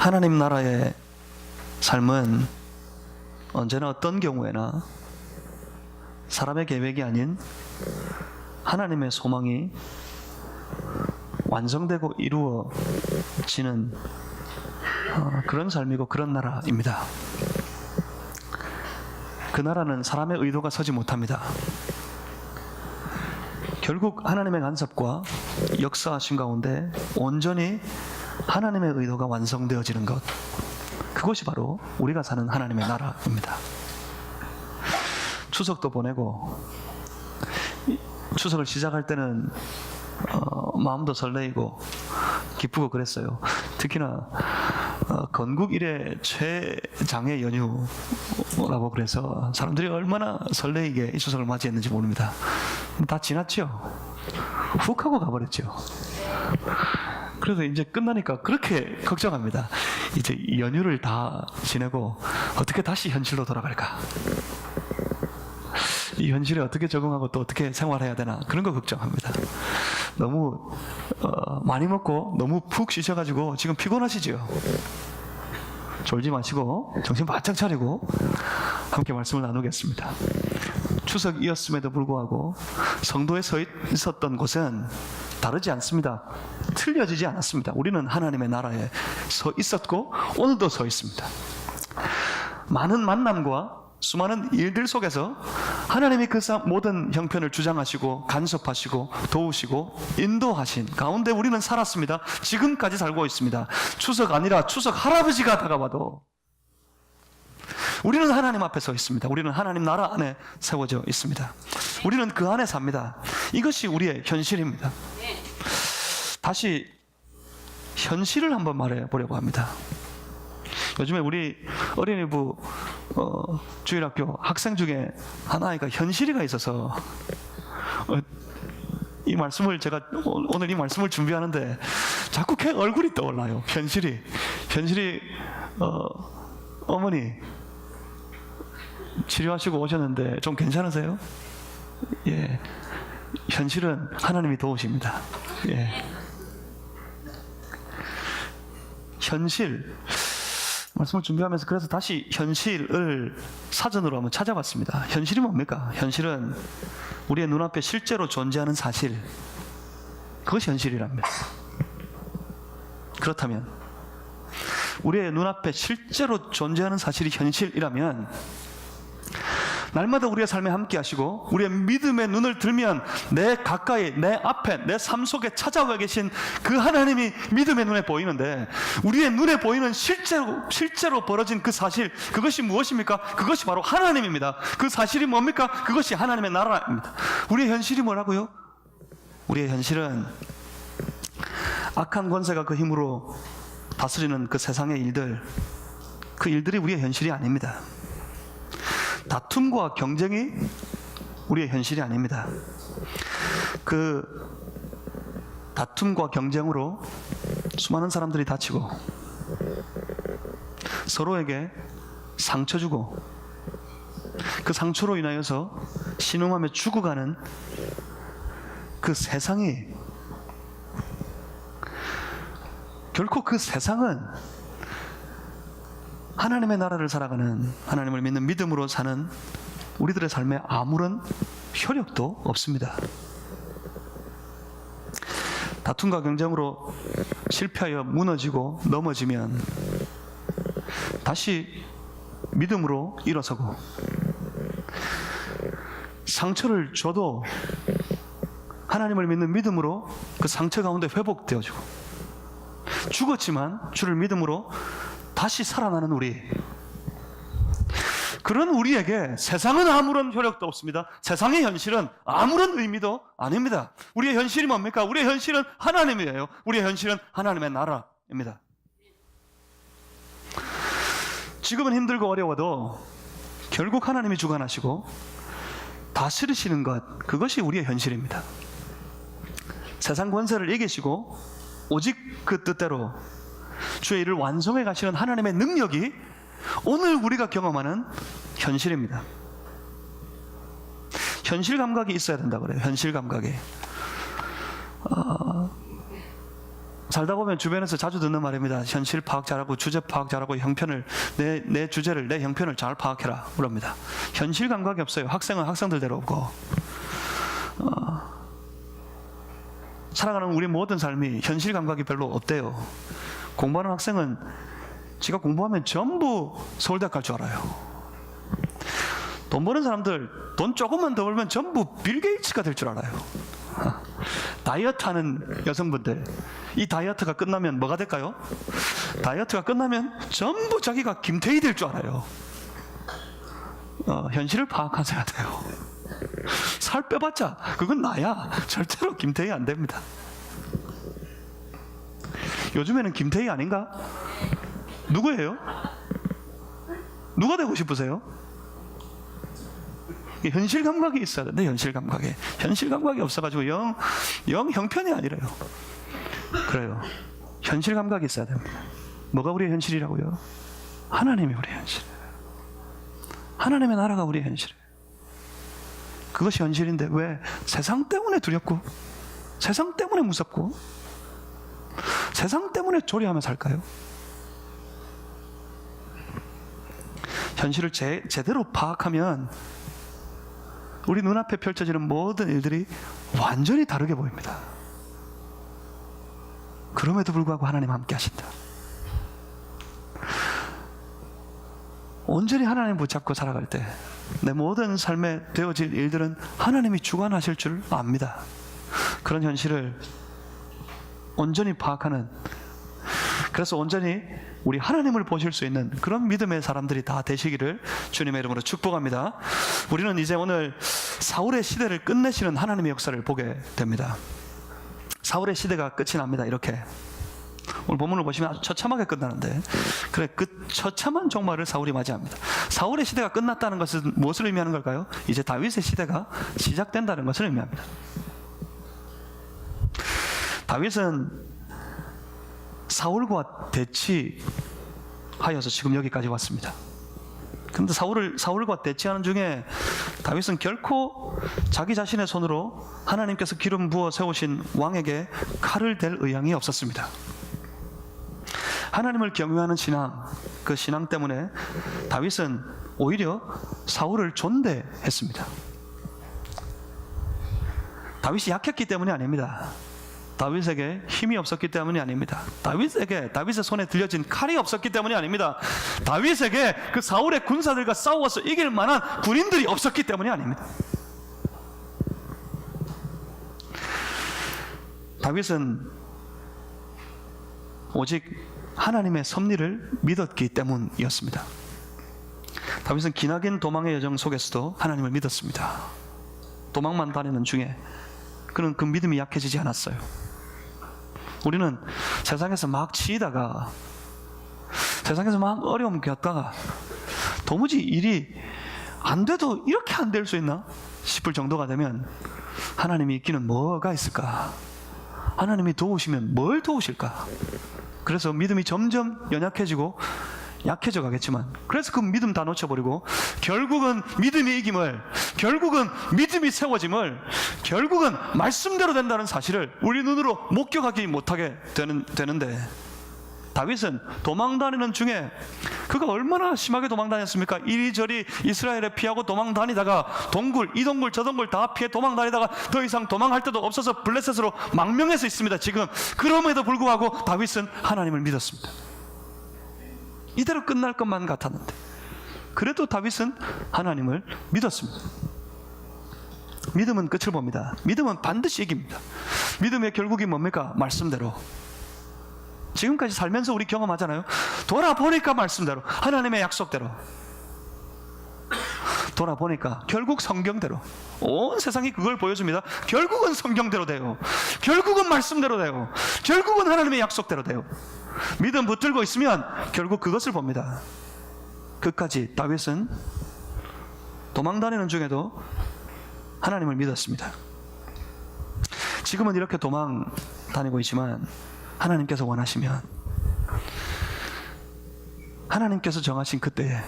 하나님 나라의 삶은 언제나 어떤 경우에나 사람의 계획이 아닌 하나님의 소망이 완성되고 이루어지는 어, 그런 삶이고 그런 나라입니다. 그 나라는 사람의 의도가 서지 못합니다. 결국 하나님의 간섭과 역사하신 가운데 온전히 하나님의 의도가 완성되어지는 것. 그것이 바로 우리가 사는 하나님의 나라입니다. 추석도 보내고 이 추석을 시작할 때는 어, 마음도 설레이고 기쁘고 그랬어요. 특히나 어, 건국 이래 최장의 연휴라고 그래서 사람들이 얼마나 설레이게 이 추석을 맞이했는지 모릅니다. 다 지났죠. 훅 하고 가버렸죠. 그래서 이제 끝나니까 그렇게 걱정합니다. 이제 이 연휴를 다 지내고 어떻게 다시 현실로 돌아갈까? 이 현실에 어떻게 적응하고 또 어떻게 생활해야 되나 그런 거 걱정합니다. 너무 어, 많이 먹고 너무 푹 쉬셔가지고 지금 피곤하시죠? 졸지 마시고 정신 바짝 차리고 함께 말씀을 나누겠습니다. 추석이었음에도 불구하고 성도에 서 있었던 곳은 다르지 않습니다. 틀려지지 않았습니다. 우리는 하나님의 나라에 서 있었고 오늘도 서 있습니다. 많은 만남과 수많은 일들 속에서 하나님이 그 사- 모든 형편을 주장하시고 간섭하시고 도우시고 인도하신 가운데 우리는 살았습니다. 지금까지 살고 있습니다. 추석 아니라 추석 할아버지가 다가와도 우리는 하나님 앞에 서 있습니다. 우리는 하나님 나라 안에 세워져 있습니다. 우리는 그 안에 삽니다. 이것이 우리의 현실입니다. 다시 현실을 한번 말해 보려고 합니다. 요즘에 우리 어린이부 어, 주일학교 학생 중에 한 아이가 현실이가 있어서 어, 이 말씀을 제가 오- 오늘 이 말씀을 준비하는데 자꾸 걔 얼굴이 떠올라요. 현실이 현실이 어, 어머니 치료하시고 오셨는데 좀 괜찮으세요? 예. 현실은 하나님이 도우십니다. 예. 현실 말씀을 준비하면서 그래서 다시 현실을 사전으로 한번 찾아봤습니다. 현실이 뭡니까? 현실은 우리의 눈앞에 실제로 존재하는 사실. 그것이 현실이랍니다. 그렇다면 우리의 눈앞에 실제로 존재하는 사실이 현실이라면 날마다 우리의 삶에 함께 하시고 우리의 믿음의 눈을 들면 내 가까이 내 앞에 내 삶 속에 찾아와 계신 그 하나님이 믿음의 눈에 보이는데 우리의 눈에 보이는 실제로 실제로 벌어진 그 사실 그것이 무엇입니까? 그것이 바로 하나님입니다. 그 사실이 뭡니까? 그것이 하나님의 나라입니다. 우리의 현실이 뭐라고요? 우리의 현실은 악한 권세가 그 힘으로 다스리는 그 세상의 일들 그 일들이 우리의 현실이 아닙니다. 다툼과 경쟁이 우리의 현실이 아닙니다. 그 다툼과 경쟁으로 수많은 사람들이 다치고 서로에게 상처 주고 그 상처로 인하여서 신음하며 죽어가는 그 세상이 결코 그 세상은 하나님의 나라를 살아가는 하나님을 믿는 믿음으로 사는 우리들의 삶에 아무런 효력도 없습니다. 다툼과 경쟁으로 실패하여 무너지고 넘어지면 다시 믿음으로 일어서고 상처를 줘도 하나님을 믿는 믿음으로 그 상처 가운데 회복되어지고 죽었지만 주를 믿음으로 다시 살아나는 우리. 그런 우리에게 세상은 아무런 효력도 없습니다. 세상의 현실은 아무런 의미도 아닙니다. 우리의 현실이 뭡니까? 우리의 현실은 하나님이에요. 우리의 현실은 하나님의 나라입니다. 지금은 힘들고 어려워도 결국 하나님이 주관하시고 다스리시는 것, 그것이 우리의 현실입니다. 세상 권세를 이기시고 오직 그 뜻대로 주의 일을 완성해 가시는 하나님의 능력이 오늘 우리가 경험하는 현실입니다. 현실 감각이 있어야 된다 그래요. 현실 감각이. 어, 살다 보면 주변에서 자주 듣는 말입니다. 현실 파악 잘하고 주제 파악 잘하고 형편을 내, 내 주제를 내 형편을 잘 파악해라 그럽니다. 현실 감각이 없어요. 학생은 학생들대로 없고 어, 살아가는 우리 모든 삶이 현실 감각이 별로 없대요. 공부하는 학생은 지가 공부하면 전부 서울대학 갈 줄 알아요. 돈 버는 사람들 돈 조금만 더 벌면 전부 빌 게이츠가 될 줄 알아요. 다이어트 하는 여성분들 이 다이어트가 끝나면 뭐가 될까요? 다이어트가 끝나면 전부 자기가 김태희 될 줄 알아요. 어, 현실을 파악하셔야 돼요. 살 빼봤자 그건 나야. 절대로 김태희 안 됩니다. 요즘에는 김태희 아닌가? 누구예요? 누가 되고 싶으세요? 현실 감각이 있어야 되는데 현실 감각이 현실 감각이 없어가지고 영, 영 형편이 아니래요. 그래요. 현실 감각이 있어야 됩니다. 뭐가 우리의 현실이라고요? 하나님이 우리의 현실. 하나님의 나라가 우리의 현실. 그것이 현실인데 왜 세상 때문에 두렵고 세상 때문에 무섭고 세상 때문에 조리하며 살까요? 현실을 제, 제대로 파악하면 우리 눈앞에 펼쳐지는 모든 일들이 완전히 다르게 보입니다. 그럼에도 불구하고 하나님 함께 하신다. 온전히 하나님 붙잡고 살아갈 때 내 모든 삶에 되어질 일들은 하나님이 주관하실 줄 압니다. 그런 현실을 온전히 파악하는 그래서 온전히 우리 하나님을 보실 수 있는 그런 믿음의 사람들이 다 되시기를 주님의 이름으로 축복합니다. 우리는 이제 오늘 사울의 시대를 끝내시는 하나님의 역사를 보게 됩니다. 사울의 시대가 끝이 납니다. 이렇게 오늘 본문을 보시면 아주 처참하게 끝나는데 그래 그 처참한 종말을 사울이 맞이합니다. 사울의 시대가 끝났다는 것은 무엇을 의미하는 걸까요? 이제 다윗의 시대가 시작된다는 것을 의미합니다. 다윗은 사울과 대치하여서 지금 여기까지 왔습니다. 그런데 사울을 사울과 대치하는 중에 다윗은 결코 자기 자신의 손으로 하나님께서 기름 부어 세우신 왕에게 칼을 댈 의향이 없었습니다. 하나님을 경외하는 신앙, 그 신앙 때문에 다윗은 오히려 사울을 존대했습니다. 다윗이 약했기 때문이 아닙니다. 다윗에게 힘이 없었기 때문이 아닙니다. 다윗에게 다윗의 손에 들려진 칼이 없었기 때문이 아닙니다. 다윗에게 그 사울의 군사들과 싸워서 이길 만한 군인들이 없었기 때문이 아닙니다. 다윗은 오직 하나님의 섭리를 믿었기 때문이었습니다. 다윗은 기나긴 도망의 여정 속에서도 하나님을 믿었습니다. 도망만 다니는 중에 그는 그 믿음이 약해지지 않았어요. 우리는 세상에서 막 치이다가 세상에서 막 어려움 겪다가 도무지 일이 안 돼도 이렇게 안 될 수 있나 싶을 정도가 되면 하나님이 있기는 뭐가 있을까? 하나님이 도우시면 뭘 도우실까? 그래서 믿음이 점점 연약해지고 약해져 가겠지만 그래서 그 믿음 다 놓쳐버리고 결국은 믿음이 이김을 결국은 믿음이 세워짐을 결국은 말씀대로 된다는 사실을 우리 눈으로 목격하기 못하게 되는, 되는데 다윗은 도망다니는 중에 그가 얼마나 심하게 도망다녔습니까? 이리저리 이스라엘에 피하고 도망다니다가 동굴 이 동굴 저 동굴 다 피해 도망다니다가 더 이상 도망할 데도 없어서 블레셋으로 망명해서 있습니다. 지금 그럼에도 불구하고 다윗은 하나님을 믿었습니다. 이대로 끝날 것만 같았는데 그래도 다윗은 하나님을 믿었습니다. 믿음은 끝을 봅니다. 믿음은 반드시 이깁니다. 믿음의 결국이 뭡니까? 말씀대로. 지금까지 살면서 우리 경험하잖아요. 돌아보니까 말씀대로 하나님의 약속대로 돌아보니까 결국 성경대로 온 세상이 그걸 보여줍니다. 결국은 성경대로 돼요. 결국은 말씀대로 돼요. 결국은 하나님의 약속대로 돼요. 믿음 붙들고 있으면 결국 그것을 봅니다. 끝까지 다윗은 도망다니는 중에도 하나님을 믿었습니다. 지금은 이렇게 도망 다니고 있지만 하나님께서 원하시면 하나님께서 정하신 그때에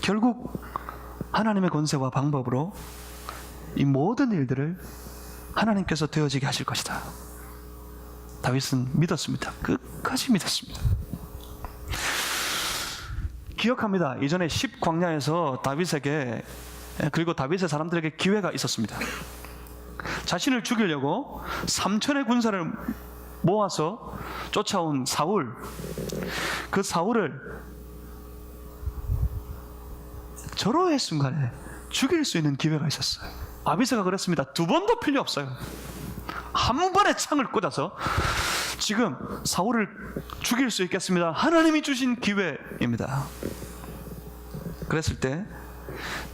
결국 하나님의 권세와 방법으로 이 모든 일들을 하나님께서 되어지게 하실 것이다. 다윗은 믿었습니다. 끝까지 믿었습니다. 기억합니다. 이전에 10 광야에서 다윗에게 그리고 다윗의 사람들에게 기회가 있었습니다. 자신을 죽이려고 3천의 군사를 모아서 쫓아온 사울. 그 사울을 절호의 순간에 죽일 수 있는 기회가 있었어요. 아비세가 그랬습니다. 두 번도 필요 없어요. 한 번에 창을 꽂아서 지금 사울을 죽일 수 있겠습니다. 하나님이 주신 기회입니다. 그랬을 때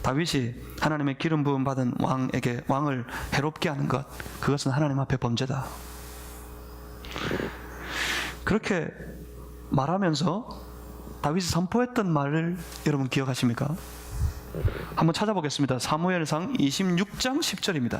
다윗이 하나님의 기름 부음 받은 왕에게 왕을 해롭게 하는 것 그것은 하나님 앞에 범죄다. 그렇게 말하면서 다윗이 선포했던 말을 여러분 기억하십니까? 한번 찾아보겠습니다. 사무엘상 26장 10절입니다.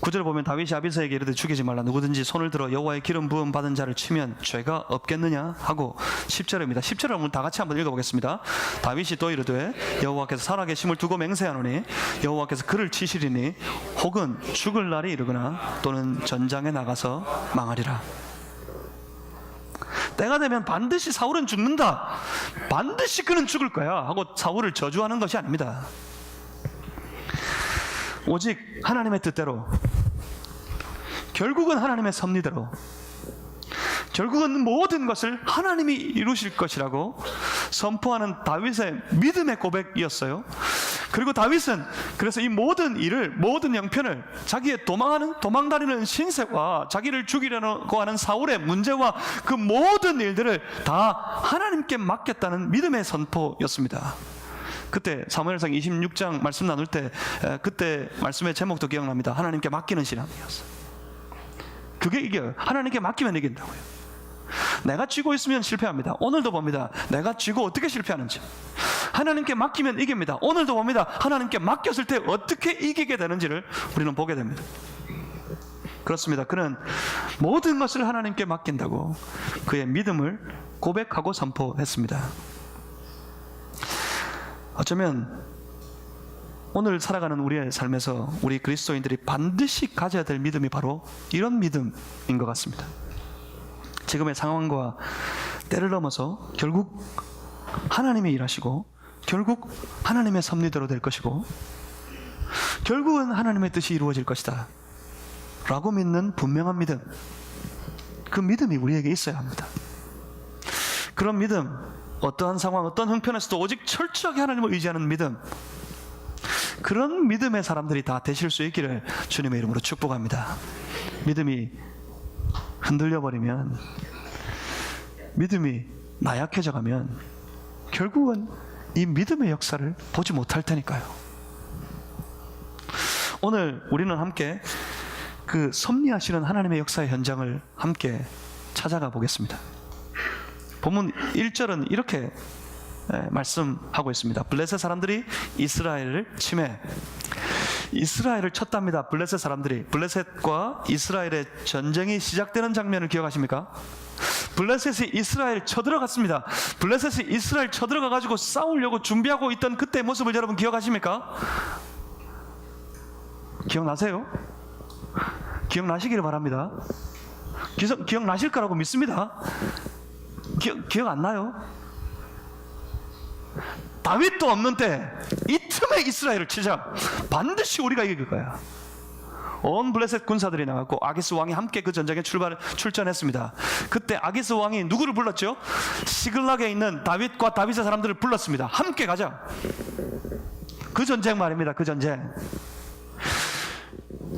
구절 보면 다윗이 아비사에게 이르되 죽이지 말라 누구든지 손을 들어 여호와의 기름 부음 받은 자를 치면 죄가 없겠느냐 하고 10절입니다. 10절을 한번 다 같이 한번 읽어 보겠습니다. 다윗이 또 이르되 여호와께서 살아 계심을 두고 맹세하노니 여호와께서 그를 치시리니 혹은 죽을 날이 이르거나 또는 전장에 나가서 망하리라. 때가 되면 반드시 사울은 죽는다. 반드시 그는 죽을 거야 하고 사울을 저주하는 것이 아닙니다. 오직 하나님의 뜻대로 결국은 하나님의 섭리대로 결국은 모든 것을 하나님이 이루실 것이라고 선포하는 다윗의 믿음의 고백이었어요. 그리고 다윗은 그래서 이 모든 일을 모든 형편을 자기의 도망하는 도망다니는 신세와 자기를 죽이려고 하는 사울의 문제와 그 모든 일들을 다 하나님께 맡겼다는 믿음의 선포였습니다. 그때 사무엘상 26장 말씀 나눌 때 에, 그때 말씀의 제목도 기억납니다. 하나님께 맡기는 신앙이었어. 그게 이겨요. 하나님께 맡기면 이긴다고요. 내가 쥐고 있으면 실패합니다. 오늘도 봅니다. 내가 쥐고 어떻게 실패하는지. 하나님께 맡기면 이깁니다. 오늘도 봅니다. 하나님께 맡겼을 때 어떻게 이기게 되는지를 우리는 보게 됩니다. 그렇습니다. 그는 모든 것을 하나님께 맡긴다고 그의 믿음을 고백하고 선포했습니다. 어쩌면 오늘 살아가는 우리의 삶에서 우리 그리스도인들이 반드시 가져야 될 믿음이 바로 이런 믿음인 것 같습니다. 지금의 상황과 때를 넘어서 결국 하나님이 일하시고 결국 하나님의 섭리대로 될 것이고 결국은 하나님의 뜻이 이루어질 것이다. 라고 믿는 분명한 믿음. 그 믿음이 우리에게 있어야 합니다. 그런 믿음, 어떠한 상황, 어떤 형편에서도 오직 철저하게 하나님을 의지하는 믿음. 그런 믿음의 사람들이 다 되실 수 있기를 주님의 이름으로 축복합니다. 믿음이 흔들려 버리면 믿음이 나약해져 가면 결국은 이 믿음의 역사를 보지 못할 테니까요. 오늘 우리는 함께 그 섭리하시는 하나님의 역사의 현장을 함께 찾아가 보겠습니다. 본문 1절은 이렇게 에, 말씀하고 있습니다. 블레셋 사람들이 이스라엘을 침해. 이스라엘을 쳤답니다. 블레셋 사람들이 블레셋과 이스라엘의 전쟁이 시작되는 장면을 기억하십니까? 블레셋이 이스라엘 쳐들어갔습니다. 블레셋이 이스라엘 쳐들어가 가지고 싸우려고 준비하고 있던 그때 모습을 여러분 기억하십니까? 기억나세요? 기억나시기를 바랍니다. 기억, 기억나실 거라고 믿습니다. 기억, 기억 안 나요? 다윗도 없는 때이 틈에 이스라엘을 치자 반드시 우리가 이길 거야. 온 블레셋 군사들이 나갔고 아기스 왕이 함께 그 전쟁에 출발 출전했습니다. 그때 아기스 왕이 누구를 불렀죠? 시글락에 있는 다윗과 다윗의 사람들을 불렀습니다. 함께 가자. 그 전쟁 말입니다. 그 전쟁.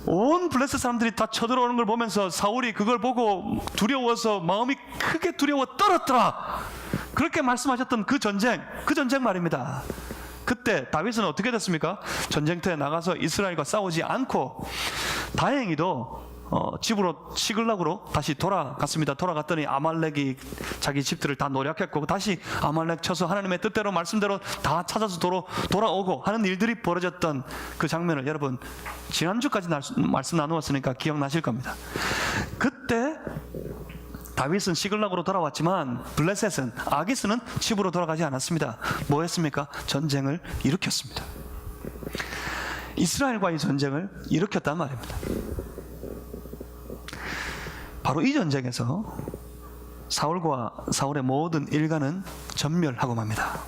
온 블레셋 사람들이 다 쳐들어오는 걸 보면서 사울이 그걸 보고 두려워서 마음이 크게 두려워 떨었더라. 그렇게 말씀하셨던 그 전쟁, 그 전쟁 말입니다. 그때 다윗은 어떻게 됐습니까? 전쟁터에 나가서 이스라엘과 싸우지 않고 다행히도 어, 집으로 시글락으로 다시 돌아갔습니다. 돌아갔더니 아말렉이 자기 집들을 다 노력했고 다시 아말렉 쳐서 하나님의 뜻대로 말씀대로 다 찾아서 도로, 돌아오고 하는 일들이 벌어졌던 그 장면을 여러분 지난주까지 날- 말씀 나누었으니까 기억나실 겁니다. 그때 다윗은 시글락으로 돌아왔지만 블레셋은 아기스는 집으로 돌아가지 않았습니다. 뭐 했습니까? 전쟁을 일으켰습니다. 이스라엘과의 전쟁을 일으켰단 말입니다. 바로 이 전쟁에서 사울과 사울의 모든 일가는 전멸하고 맙니다.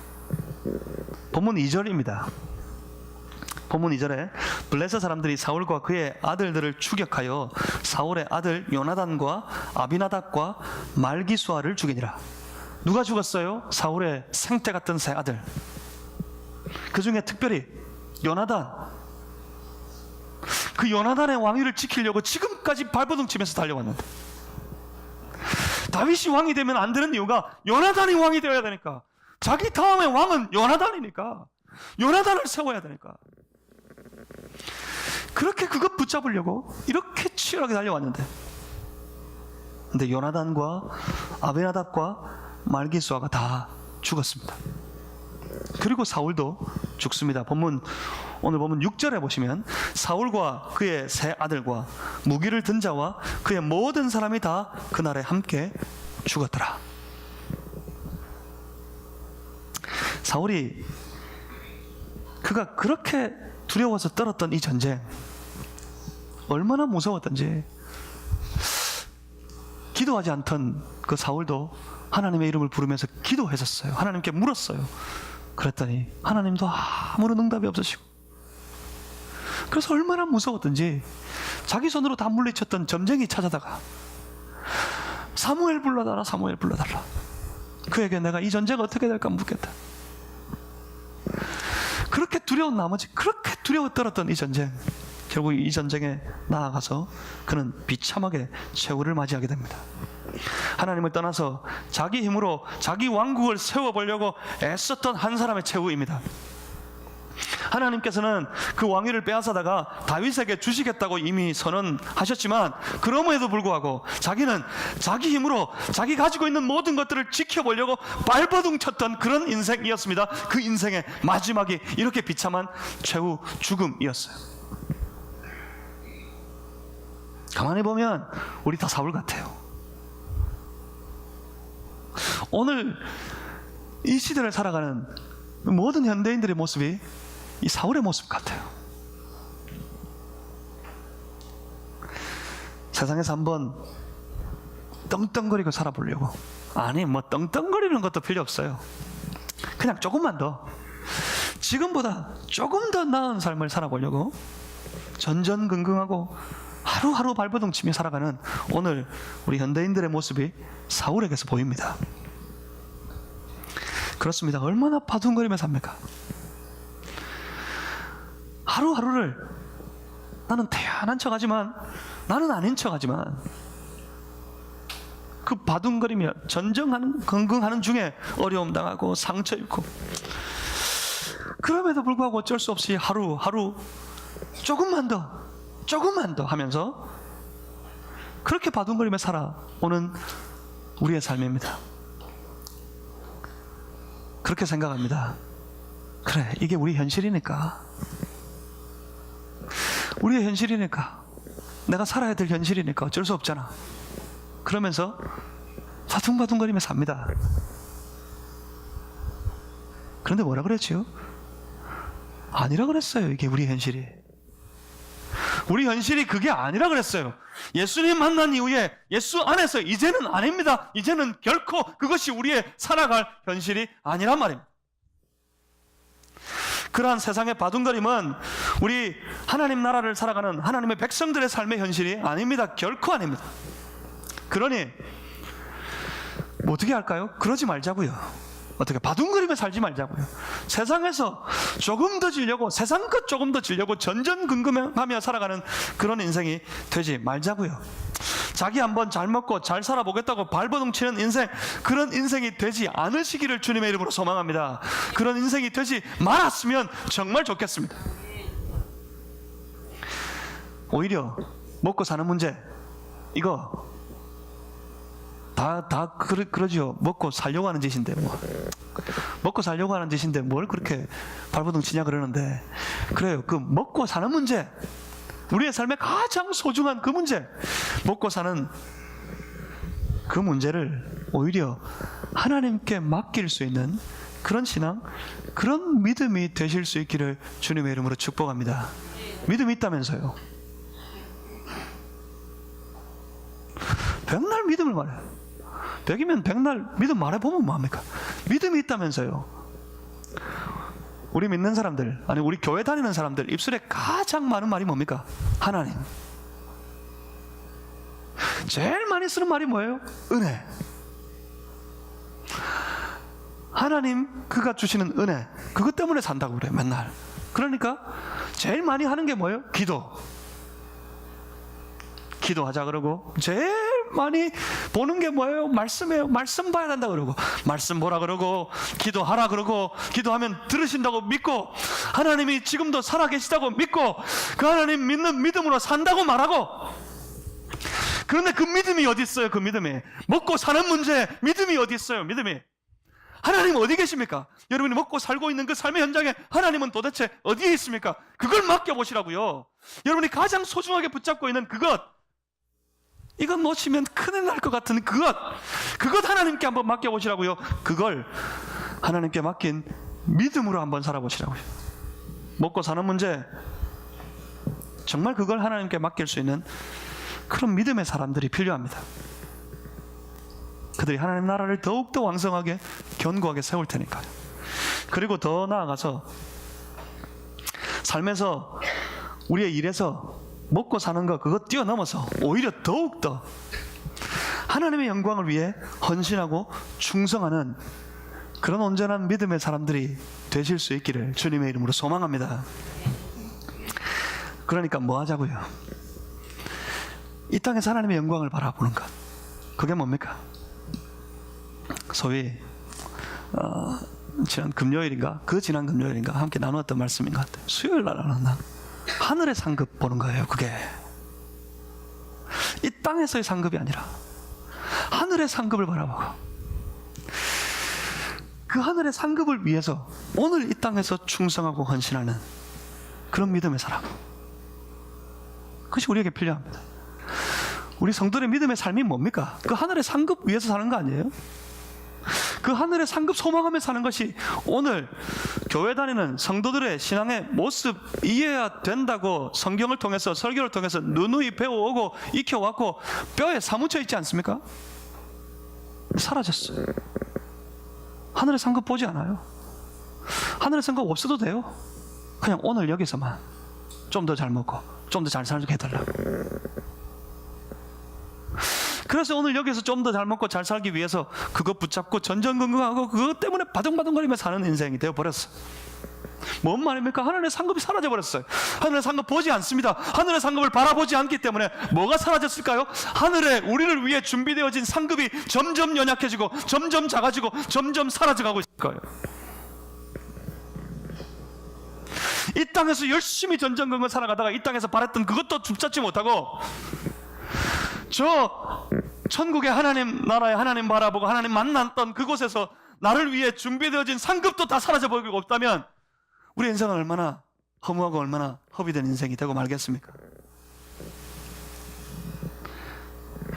본문 2절입니다. 본문 2절에 블레셋 사람들이 사울과 그의 아들들을 추격하여 사울의 아들 요나단과 아비나답과 말기수아를 죽이니라. 누가 죽었어요? 사울의 생태 같은 세 아들. 그 중에 특별히 요나단. 그 요나단의 왕위를 지키려고 지금까지 발버둥 치면서 달려왔는데 다윗이 왕이 되면 안 되는 이유가 요나단이 왕이 되어야 되니까 자기 다음의 왕은 요나단이니까 요나단을 세워야 되니까 그렇게 그것 붙잡으려고 이렇게 치열하게 달려왔는데. 근데 요나단과 아베나답과 말기수아가 다 죽었습니다. 그리고 사울도 죽습니다. 본문 오늘 보면 6절에 보시면 사울과 그의 세 아들과 무기를 든 자와 그의 모든 사람이 다 그날에 함께 죽었더라. 사울이 그가 그렇게 두려워서 떨었던 이 전쟁 얼마나 무서웠던지 기도하지 않던 그 사울도 하나님의 이름을 부르면서 기도했었어요. 하나님께 물었어요. 그랬더니 하나님도 아무런 응답이 없으시고 그래서 얼마나 무서웠던지 자기 손으로 다 물리쳤던 점쟁이 찾아다가 사무엘 불러달라 사무엘 불러달라 그에게 내가 이 전쟁 어떻게 될까 묻겠다. 두려운 나머지 그렇게 두려워 떨었던 이 전쟁 결국 이 전쟁에 나아가서 그는 비참하게 최후를 맞이하게 됩니다. 하나님을 떠나서 자기 힘으로 자기 왕국을 세워보려고 애썼던 한 사람의 최후입니다. 하나님께서는 그 왕위를 빼앗아다가 다윗에게 주시겠다고 이미 선언하셨지만 그럼에도 불구하고 자기는 자기 힘으로 자기 가지고 있는 모든 것들을 지켜보려고 발버둥 쳤던 그런 인생이었습니다. 그 인생의 마지막이 이렇게 비참한 최후 죽음이었어요. 가만히 보면 우리 다 사울 같아요. 오늘 이 시대를 살아가는 모든 현대인들의 모습이 이 사울의 모습 같아요. 세상에서 한번 떵떵거리고 살아보려고. 아니, 뭐 떵떵거리는 것도 필요 없어요. 그냥 조금만 더. 지금보다 조금 더 나은 삶을 살아보려고 전전긍긍하고 하루하루 발버둥 치며 살아가는 오늘 우리 현대인들의 모습이 사울에게서 보입니다. 그렇습니다. 얼마나 바둥거리며 삽니까? 하루하루를 나는 태연한 척하지만 나는 아닌 척하지만 그 바둥거리며 전정하는 긍긍하는 중에 어려움 당하고 상처 입고 그럼에도 불구하고 어쩔 수 없이 하루하루 조금만 더 조금만 더 하면서 그렇게 바둥거리며 살아오는 우리의 삶입니다. 그렇게 생각합니다. 그래, 이게 우리 현실이니까. 우리의 현실이니까. 내가 살아야 될 현실이니까 어쩔 수 없잖아. 그러면서 바둥바둥거리며 삽니다. 그런데 뭐라 그랬지요? 아니라 그랬어요. 이게 우리 현실이. 우리 현실이 그게 아니라 그랬어요. 예수님 만난 이후에 예수 안에서 이제는 아닙니다. 이제는 결코 그것이 우리의 살아갈 현실이 아니란 말입니다. 그러한 세상의 바둥거림은 우리 하나님 나라를 살아가는 하나님의 백성들의 삶의 현실이 아닙니다. 결코 아닙니다. 그러니 뭐 어떻게 할까요? 그러지 말자고요. 어떻게 바둥거리며 살지 말자고요. 세상에서 조금 더 지려고 세상 것 조금 더 지려고 전전긍긍하며 살아가는 그런 인생이 되지 말자고요. 자기 한번 잘 먹고 잘 살아보겠다고 발버둥 치는 인생 그런 인생이 되지 않으시기를 주님의 이름으로 소망합니다. 그런 인생이 되지 말았으면 정말 좋겠습니다. 오히려 먹고 사는 문제 이거 다, 다, 그러, 그러죠. 먹고 살려고 하는 짓인데, 뭐. 먹고 살려고 하는 짓인데, 뭘 그렇게 발버둥 치냐 그러는데. 그래요. 그 먹고 사는 문제. 우리의 삶의 가장 소중한 그 문제. 먹고 사는 그 문제를 오히려 하나님께 맡길 수 있는 그런 신앙, 그런 믿음이 되실 수 있기를 주님의 이름으로 축복합니다. 믿음이 있다면서요. 백날 믿음을 말해요. 백이면 백날 믿음 말해보면 뭐합니까? 믿음이 있다면서요. 우리 믿는 사람들, 아니 우리 교회 다니는 사람들 입술에 가장 많은 말이 뭡니까? 하나님. 제일 많이 쓰는 말이 뭐예요? 은혜. 하나님 그가 주시는 은혜 그것 때문에 산다고 그래요 맨날 그러니까 제일 많이 하는 게 뭐예요? 기도 기도하자 그러고 제일 많이 보는 게 뭐예요? 말씀이에요 말씀 봐야 된다 그러고 말씀 보라 그러고 기도하라 그러고 기도하면 들으신다고 믿고 하나님이 지금도 살아 계시다고 믿고 그 하나님 믿는 믿음으로 산다고 말하고 그런데 그 믿음이 어디 있어요? 그 믿음이 먹고 사는 문제 믿음이 어디 있어요? 믿음이 하나님 어디 계십니까? 여러분이 먹고 살고 있는 그 삶의 현장에 하나님은 도대체 어디에 있습니까? 그걸 맡겨보시라고요. 여러분이 가장 소중하게 붙잡고 있는 그것. 이건 놓치면 큰일 날 것 같은 그것. 그것 하나님께 한번 맡겨보시라고요. 그걸 하나님께 맡긴 믿음으로 한번 살아보시라고요. 먹고 사는 문제. 정말 그걸 하나님께 맡길 수 있는 그런 믿음의 사람들이 필요합니다. 그들이 하나님 나라를 더욱더 왕성하게 견고하게 세울 테니까요. 그리고 더 나아가서 삶에서 우리의 일에서 먹고 사는 거 그거 뛰어넘어서 오히려 더욱더 하나님의 영광을 위해 헌신하고 충성하는 그런 온전한 믿음의 사람들이 되실 수 있기를 주님의 이름으로 소망합니다. 그러니까 뭐 하자고요? 이 땅에서 하나님의 영광을 바라보는 것. 그게 뭡니까? 소위 어, 지난 금요일인가 그 지난 금요일인가 함께 나누었던 말씀인 것 같아요. 수요일 날 나눴나? 하늘의 상급 보는 거예요. 그게 이 땅에서의 상급이 아니라 하늘의 상급을 바라보고 그 하늘의 상급을 위해서 오늘 이 땅에서 충성하고 헌신하는 그런 믿음의 사람. 그것이 우리에게 필요합니다. 우리 성도의 믿음의 삶이 뭡니까? 그 하늘의 상급 위해서 사는 거 아니에요? 그 하늘의 상급 소망하며 사는 것이 오늘 교회 다니는 성도들의 신앙의 모습이어야 된다고 성경을 통해서 설교를 통해서 누누이 배워오고 익혀왔고 뼈에 사무쳐 있지 않습니까? 사라졌어요. 하늘의 상급 보지 않아요. 하늘의 상급 없어도 돼요. 그냥 오늘 여기서만 좀 더 잘 먹고 좀 더 잘 살게 해달라고. 그래서 오늘 여기서 좀 더 잘 먹고 잘 살기 위해서 그거 붙잡고 전전긍긍하고 그것 때문에 바둥바둥거리며 사는 인생이 되어버렸어. 뭔 말입니까? 하늘의 상급이 사라져 버렸어요. 하늘의 상급 보지 않습니다. 하늘의 상급을 바라보지 않기 때문에 뭐가 사라졌을까요? 하늘에 우리를 위해 준비되어진 상급이 점점 연약해지고 점점 작아지고 점점 사라져가고 있을 거예요. 이 땅에서 열심히 전전긍긍 살아가다가 이 땅에서 바랬던 그것도 붙잡지 못하고 저 천국의 하나님 나라의 하나님 바라보고 하나님 만났던 그곳에서 나를 위해 준비되어진 상급도 다 사라져 버리고 없다면 우리 인생은 얼마나 허무하고 얼마나 허비된 인생이 되고 말겠습니까?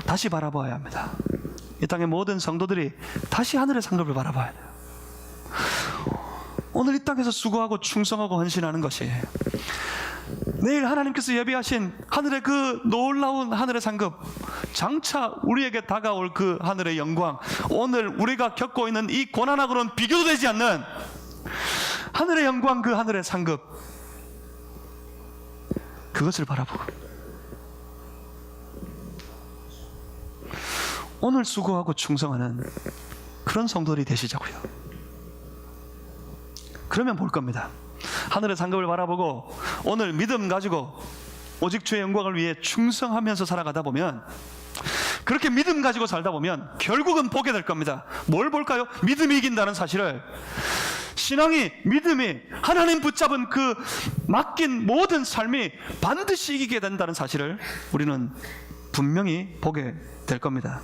다시 바라봐야 합니다. 이 땅의 모든 성도들이 다시 하늘의 상급을 바라봐야 돼요. 오늘 이 땅에서 수고하고 충성하고 헌신하는 것이 내일 하나님께서 예비하신 하늘의 그 놀라운 하늘의 상급, 장차 우리에게 다가올 그 하늘의 영광, 오늘 우리가 겪고 있는 이 고난하고는 비교도 되지 않는 하늘의 영광, 그 하늘의 상급, 그것을 바라보고 오늘 수고하고 충성하는 그런 성도들이 되시자고요. 그러면 볼 겁니다. 하늘의 상급을 바라보고 오늘 믿음 가지고 오직 주의 영광을 위해 충성하면서 살아가다 보면 그렇게 믿음 가지고 살다 보면 결국은 보게 될 겁니다. 뭘 볼까요? 믿음이 이긴다는 사실을 신앙이 믿음이 하나님 붙잡은 그 맡긴 모든 삶이 반드시 이기게 된다는 사실을 우리는 분명히 보게 될 겁니다.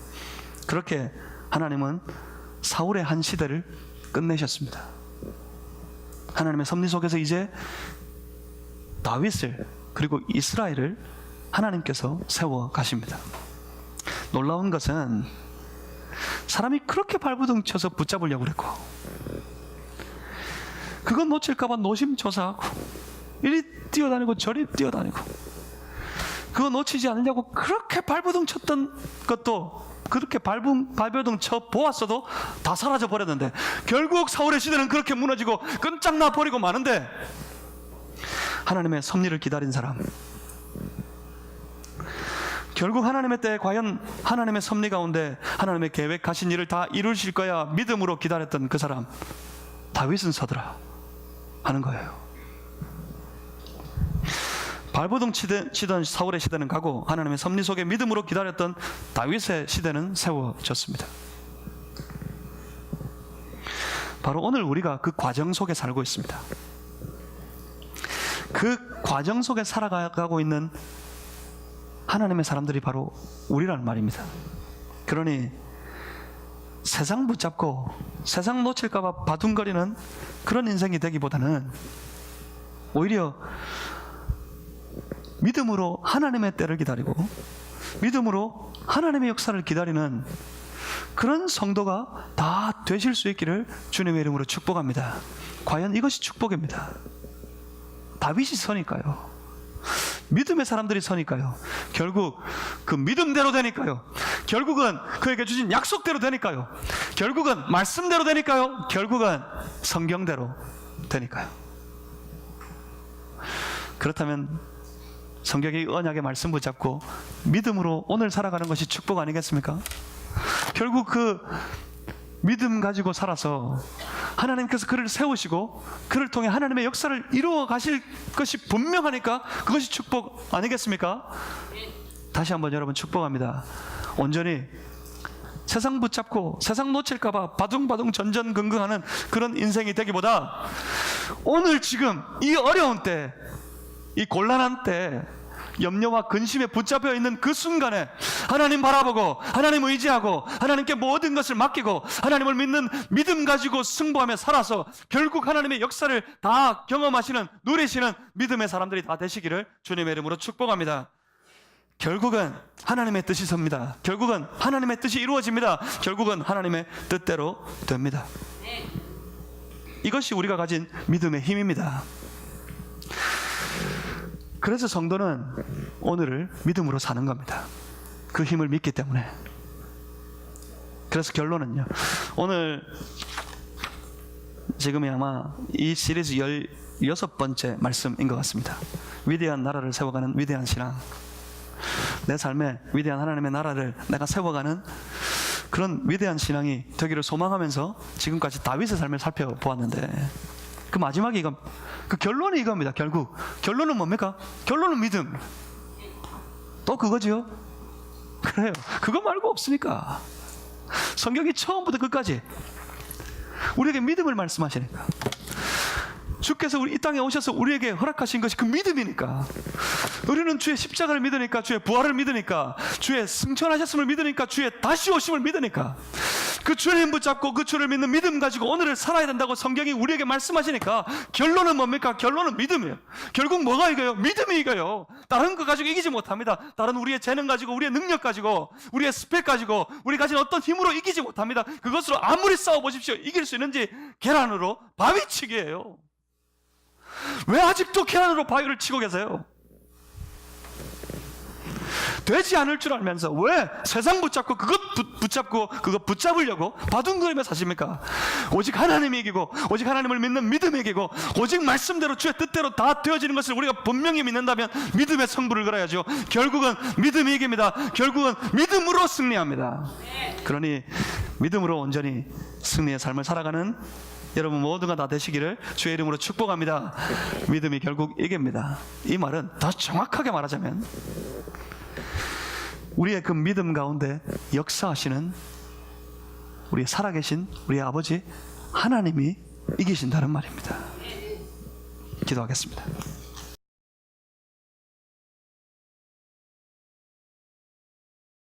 그렇게 하나님은 사울의 한 시대를 끝내셨습니다. 하나님의 섭리 속에서 이제 다윗을 그리고 이스라엘을 하나님께서 세워 가십니다. 놀라운 것은 사람이 그렇게 발부둥 쳐서 붙잡으려고 그랬고 그건 놓칠까봐 노심초사하고 이리 뛰어다니고 저리 뛰어다니고 그거 놓치지 않으려고 그렇게 발부둥 쳤던 것도 그렇게 발붕, 발버둥 쳐 보았어도 다 사라져 버렸는데 결국 사울의 시대는 그렇게 무너지고 끈짝나 버리고 마는데 하나님의 섭리를 기다린 사람 결국 하나님의 때에 과연 하나님의 섭리 가운데 하나님의 계획하신 일을 다 이루실 거야 믿음으로 기다렸던 그 사람 다윗은 서더라 하는 거예요. 발버둥 치던, 사울의 시대는 가고 하나님의 섭리 속에 믿음으로 기다렸던 다윗의 시대는 세워졌습니다. 바로 오늘 우리가 그 과정 속에 살고 있습니다. 그 과정 속에 살아가고 있는 하나님의 사람들이 바로 우리란 말입니다. 그러니 세상 붙잡고 세상 놓칠까봐 바둥거리는 그런 인생이 되기보다는 오히려 믿음으로 하나님의 때를 기다리고 믿음으로 하나님의 역사를 기다리는 그런 성도가 다 되실 수 있기를 주님의 이름으로 축복합니다. 과연 이것이 축복입니다. 다윗이 서니까요. 믿음의 사람들이 서니까요. 결국 그 믿음대로 되니까요. 결국은 그에게 주신 약속대로 되니까요. 결국은 말씀대로 되니까요. 결국은 성경대로 되니까요. 그렇다면 성경의 언약의 말씀 붙잡고 믿음으로 오늘 살아가는 것이 축복 아니겠습니까? 결국 그 믿음 가지고 살아서 하나님께서 그를 세우시고 그를 통해 하나님의 역사를 이루어 가실 것이 분명하니까 그것이 축복 아니겠습니까? 다시 한번 여러분 축복합니다. 온전히 세상 붙잡고 세상 놓칠까봐 바둥바둥 전전긍긍하는 그런 인생이 되기보다 오늘 지금 이 어려운 때, 이 곤란한 때 염려와 근심에 붙잡혀 있는 그 순간에 하나님 바라보고 하나님 의지하고 하나님께 모든 것을 맡기고 하나님을 믿는 믿음 가지고 승부하며 살아서 결국 하나님의 역사를 다 경험하시는 누리시는 믿음의 사람들이 다 되시기를 주님의 이름으로 축복합니다. 결국은 하나님의 뜻이 섭니다. 결국은 하나님의 뜻이 이루어집니다. 결국은 하나님의 뜻대로 됩니다. 이것이 우리가 가진 믿음의 힘입니다. 그래서 성도는 오늘을 믿음으로 사는 겁니다. 그 힘을 믿기 때문에. 그래서 결론은요. 오늘 지금이 아마 이 시리즈 16번째 말씀인 것 같습니다. 위대한 나라를 세워가는 위대한 신앙. 내 삶에 위대한 하나님의 나라를 내가 세워가는 그런 위대한 신앙이 되기를 소망하면서 지금까지 다윗의 삶을 살펴보았는데 그 마지막이 이거 그 결론이 이겁니다. 결국 결론은 뭡니까? 결론은 믿음. 또 그거지요? 그래요. 그거 말고 없으니까. 성경이 처음부터 끝까지 우리에게 믿음을 말씀하시니까. 주께서 우리 이 땅에 오셔서 우리에게 허락하신 것이 그 믿음이니까. 우리는 주의 십자가를 믿으니까, 주의 부활을 믿으니까, 주의 승천하셨음을 믿으니까, 주의 다시 오심을 믿으니까. 그 주님 붙잡고 그 주를 믿는 믿음 가지고 오늘을 살아야 된다고 성경이 우리에게 말씀하시니까 결론은 뭡니까? 결론은 믿음이에요. 결국 뭐가 이겨요? 믿음이 이겨요. 다른 거 가지고 이기지 못합니다. 다른 우리의 재능 가지고 우리의 능력 가지고 우리의 스펙 가지고 우리 가진 어떤 힘으로 이기지 못합니다. 그것으로 아무리 싸워 보십시오. 이길 수 있는지 계란으로 바위 치기예요. 왜 아직도 계란으로 바위를 치고 계세요? 되지 않을 줄 알면서 왜 세상 붙잡고 그것 붙- 붙잡고 그거 붙잡으려고 바둥거리며 사십니까? 오직 하나님이 이기고 오직 하나님을 믿는 믿음이 이기고 오직 말씀대로 주의 뜻대로 다 되어지는 것을 우리가 분명히 믿는다면 믿음의 성부를 걸어야죠. 결국은 믿음이 이깁니다. 결국은 믿음으로 승리합니다. 그러니 믿음으로 온전히 승리의 삶을 살아가는 여러분 모두가 다 되시기를 주의 이름으로 축복합니다. 믿음이 결국 이깁니다. 이 말은 더 정확하게 말하자면 우리의 그 믿음 가운데 역사하시는 우리 살아계신 우리 아버지 하나님이 이기신다는 말입니다. 기도하겠습니다.